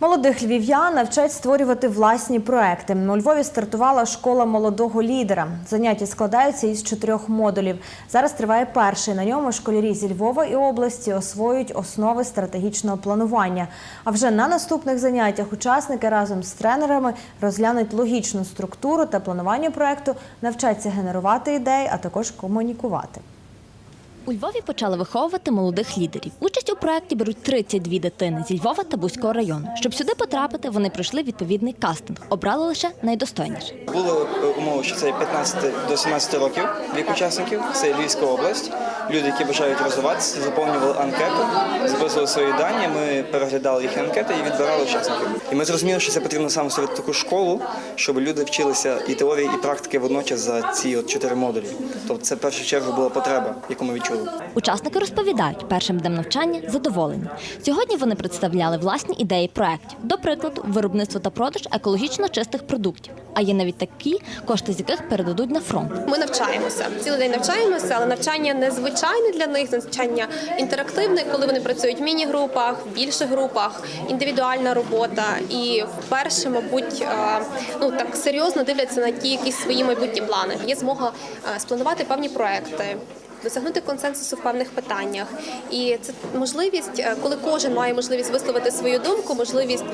Молодих львів'ян навчать створювати власні проекти. У Львові стартувала школа молодого лідера. Заняття складаються із чотирьох модулів. Зараз триває перший. На ньому школярі зі Львова і області освоюють основи стратегічного планування. А вже на наступних заняттях учасники разом з тренерами розглянуть логічну структуру та планування проекту, навчаться генерувати ідеї, а також комунікувати. У Львові почали виховувати молодих лідерів. Участь у проєкті беруть 32 дитини зі Львова та Бузького району. Щоб сюди потрапити, вони пройшли відповідний кастинг. Обрали лише найдостойніше. Були е, умови, що це 15 до 17 років вік учасників, це Львівська область. Люди, які бажають розвиватися, заповнювали анкету, записували свої дані. Ми переглядали їхні анкети і відбирали учасників. І ми зрозуміли, що це потрібно саме створити таку школу, щоб люди вчилися і теорії, і практики водночас за ці от чотири модулі. Тобто це в першу чергу була потреба, яку ми відчули. Учасники розповідають, першим днем навчання задоволені. Сьогодні вони представляли власні ідеї проєктів. До прикладу, виробництво та продаж екологічно чистих продуктів. А є навіть такі, кошти з яких передадуть на фронт. Ми навчаємося цілий день навчаємося, але навчання незвичайне для них, навчання інтерактивне, коли вони працюють в міні-групах, в більших групах, індивідуальна робота. І вперше, мабуть, е, ну так серйозно дивляться на ті якісь свої майбутні плани. Є змога е, спланувати певні проекти. Досягнути консенсусу в певних питаннях, і це можливість, е, коли кожен має можливість висловити свою думку, можливість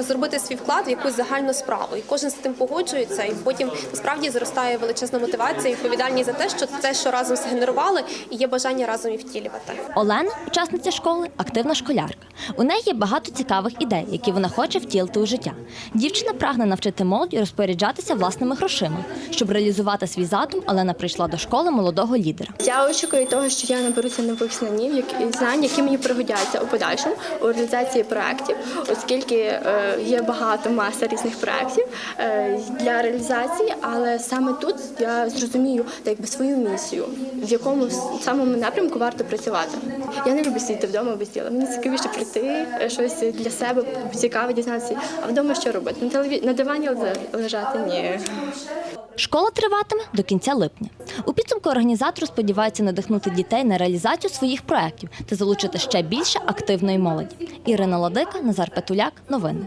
зробити свій вклад в якусь загальну справу, і кожен з тим погоджується, і потім насправді зростає величезна мотивація і відповідальність за те, що те, що разом згенерували, і є бажання разом і втілювати. Олена, учасниця школи, активна школярка. У неї є багато цікавих ідей, які вона хоче втілити у життя. Дівчина прагне навчити молодь розпоряджатися власними грошима. Щоб реалізувати свій задум, Олена прийшла до школи молодого лідера. Я очікую того, що я наберуся нових знань, які знань, які мені пригодяться у подальшому у реалізації проєктів, оскільки е, є багато маса різних проєктів е, для реалізації, але саме тут я зрозумію так, якби свою місію, в якому самому напрямку варто працювати. Я не люблю сидіти вдома без діла. Мені цікавіше прийти, е, щось для себе цікаве дізнатися. А вдома що робити? На телеві... на дивані лежати? Ні. Школа триватиме до кінця липня. У підсумку організатори сподівається надихнути дітей на реалізацію своїх проєктів та залучити ще більше активної молоді. Ірина Ладика, Назар Петуляк. Новини.